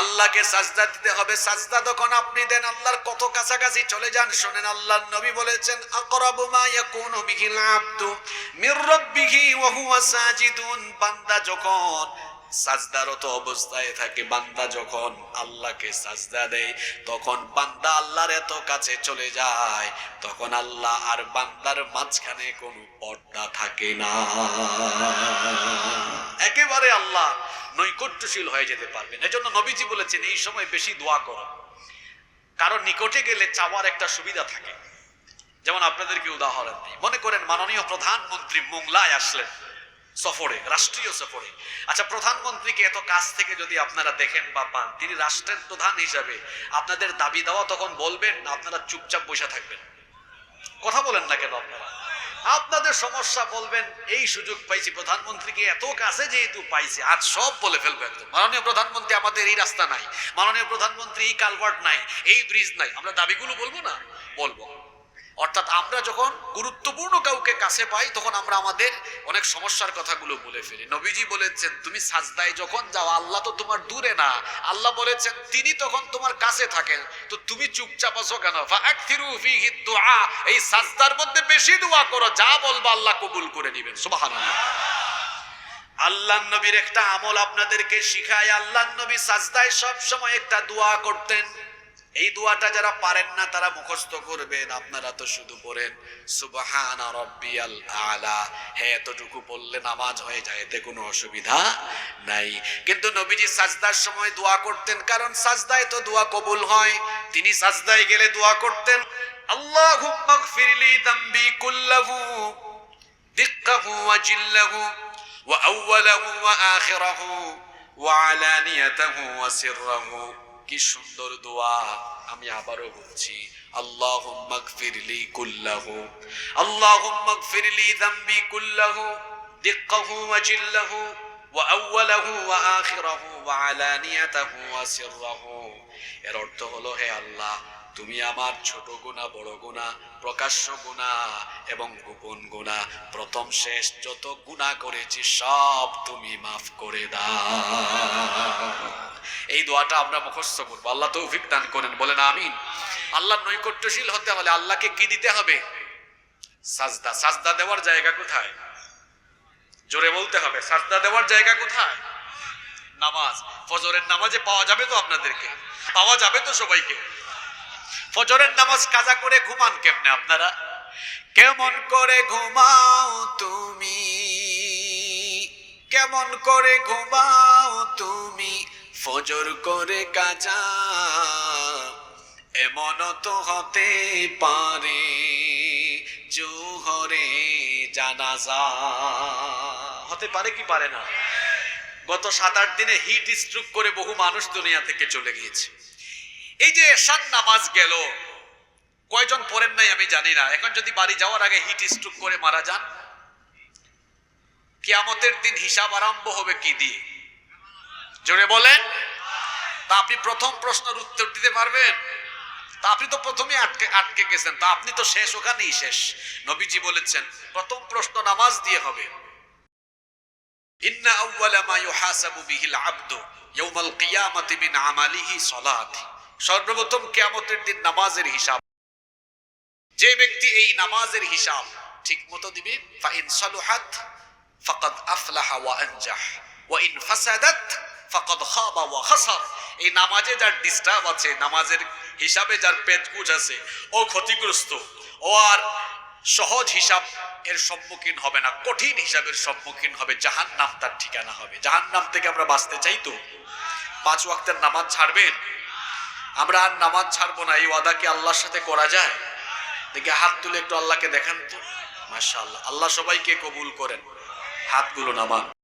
আল্লাহকে সাজদা দিতে হবে। সাজদা তখন আপনি দেন, আল্লাহর কত কাছাকাছি চলে যান। শোনেন, আল্লাহর নবী বলেছেন, আকরাবু মা ইয়াকুনু বিহিল আবদু মির রাব্বিহি ওয়া হুয়া সাজিদুন। বান্দা যখন সাজদারত অবস্থায় থাকে, বান্দা যখন আল্লাহকে সাজদা দেয়, তখন বান্দা আল্লাহর এত কাছে চলে যায়, তখন আল্লাহ আর বান্দার মাঝখানে কোনো পর্দা থাকে না। একেবারে আল্লাহ নৈকট্যশীল হয়ে যেতে পারবেন। এজন্য নবীজি বলেছেন, এই সময় বেশি দোয়া করো। কারণ নিকটে গেলে চাওয়ার একটা সুবিধা থাকে। যেমন আপনাদেরকে উদাহরণ দিই মনে করেন মাননীয় প্রধানমন্ত্রী মোংলায় আসলেন সফরে, রাষ্ট্রীয় সফরে। আচ্ছা প্রধানমন্ত্রীকে এত কাছ থেকে যদি আপনারা দেখেন বা পান, তিনি রাষ্ট্রের প্রধান হিসাবে আপনাদের দাবি দেওয়া তখন বলবেন না, আপনারা চুপচাপ বসে থাকবেন। কথা বলেন না কেন আপনারা? আপনাদের সমস্যা বলবেন, এই সুযোগ পাইছি। প্রধানমন্ত্রীকে এত কাছে যেহেতু পাইছি, আজ সব বলে ফেলব একদম। মাননীয় প্রধানমন্ত্রী, আমাদের এই রাস্তা নাই। মাননীয় প্রধানমন্ত্রী, এই কালভার্ট নাই, এই ব্রিজ নাই। আমরা দাবিগুলো বলব না? বলব। অর্থাৎ আমরা যখন গুরুত্বপূর্ণ কাউকে কাছে পাই, তখন আমরা আমাদের অনেক সমস্যার কথাগুলো বলে ফেলি। নবীজি বলেছেন, তুমি সাজদায় যখন যাও, আল্লাহ তো তোমার দূরে না। আল্লাহ বলেছেন, তিনি তখন তোমার কাছে থাকেন। তো তুমি চুপচাপ আছো কেন? এই সাজদার মধ্যে বেশি দোয়া করো, যা বলবা আল্লাহ কবুল করে নেবেন। সুবহানাল্লাহ। আল্লাহ নবীর একটা আমল আপনাদেরকে শিখায় আল্লাহ নবী সাজদায় সব সময় একটা দোয়া করতেন। এই দোয়াটা যারা পারেন না, তারা মুখস্থ করবেন। আপনারা তো শুধু পড়েন, সুবহান রব্বিয়াল আলা। হে, এতটুকু পড়লে নামাজ হয়ে যায়, এতে কোনো অসুবিধা নাই। কিন্তু নবীজি সাজদার সময় দোয়া করতেন, কারণ সাজদায় তো দোয়া কবুল হয়। তিনি সাজদায় গেলে দোয়া করতেন, আল্লাহুম্মা ফিরলি দামবি কুল্লাহু, দিক্কাহু ওয়া জিল্লাহু, ওয়া আউওয়ালাহু ওয়া আখিরাহু, ওয়া আলানিয়াতাহু ওয়া সিররাহু। কি সুন্দর দোয়া আমি আবারও বলছি اللهم اغفر لي كله اللهم اغفر لي ذنبي كله دقه وجله وأوله وآخره وعلانيته وسره এর অর্থ হলো হে আল্লাহ তুমি আমার ছোট গুণা বড় গুণা প্রকাশ্য গুণা এবং গোপন গুণা প্রথম শেষ যত গুণা করেছি সব তুমি মাফ করে দাও এই দোয়াটা আমরা মুখস্থ করব। আল্লাহ তৌফিক দান করেন, বলেন আমিন। আল্লাহ নৈকট্যশীল হতে হলে আল্লাহকে কি দিতে হবে? সাজদা। সাজদা দেওয়ার জায়গা কোথায়? জোরে বলতে হবে, সাজদা দেওয়ার জায়গা কোথায়? নামাজ। ফজরের নামাজে পাওয়া যাবে তো আপনাদেরকে? পাওয়া যাবে তো সবাইকে? ফজরের নামাজ কাজা করে ঘুমান কেমনে আপনারা? কেমন করে ঘুমাও তুমি? কেমন করে ঘুমাও তুমি? ফজর করে কাজা এমন তো হতে পারে জোহরে জানাজা। হতে পারে কি পারে না? গত সাত আট দিনে হিট স্ট্রোক করে বহু মানুষ দুনিয়া থেকে চলে গিয়েছে। এই যে এশান নামাজ গেল, কয়জন পড়েন নাই আমি জানি না। এখন যদি বাড়ি যাওয়ার আগে হিট স্ট্রোক করে মারা যান, কিয়ামতের দিন হিসাব আরম্ভ হবে কি দিয়ে? জোরে বলেন। তা আপনি প্রথম প্রশ্নের উত্তর দিতে পারবেন? তা আপনি তো প্রথমে আটকে আটকে গেছেন। তা আপনি তো শেষ, ওখানেই শেষ। নবীজি বলেছেন, প্রথম প্রশ্ন নামাজ দিয়ে হবে। ইন্না আউওয়ালা মা ইউহাসাবু বিহিল আবদু ইয়াউমাল কিয়ামাতি মিন আমালিহি সালাতি। সর্বপ্রথম কিয়ামতের দিন নামাজের হিসাব। যে ব্যক্তি এই নামাজের হিসাব ঠিক মতো দিবে ফা ইন সালুহাত, ফাকাদ আফলাহা ওয়া আনজাহ। ওয়া ইন ফাসাদাত ফাকাদ খাবা ওয়া খাসার। এই নামাজে যার ডিস্টার্ব আছে, নামাজের হিসাবে যার পেটকুচ আছে, ও ক্ষতিগ্রস্ত। ও আর সহজ হিসাব এর সম্মুখীন হবে না, কঠিন হিসাবের সম্মুখীন হবে জাহান নাম তার ঠিকানা হবে। জাহান নাম থেকে আমরা বাঁচতে চাই তো? পাঁচ ওয়াক্তের নামাজ ছাড়বেন? আমরা আর নামাজ ছাড়বো না, এই ওয়াদা কি আল্লাহর সাথে করা যায়? দেখে হাত তুলে একটু আল্লাহকে দেখান তো। মাশাআল্লাহ, আল্লাহ সবাইকে কবুল করেন। হাতগুলো নামান।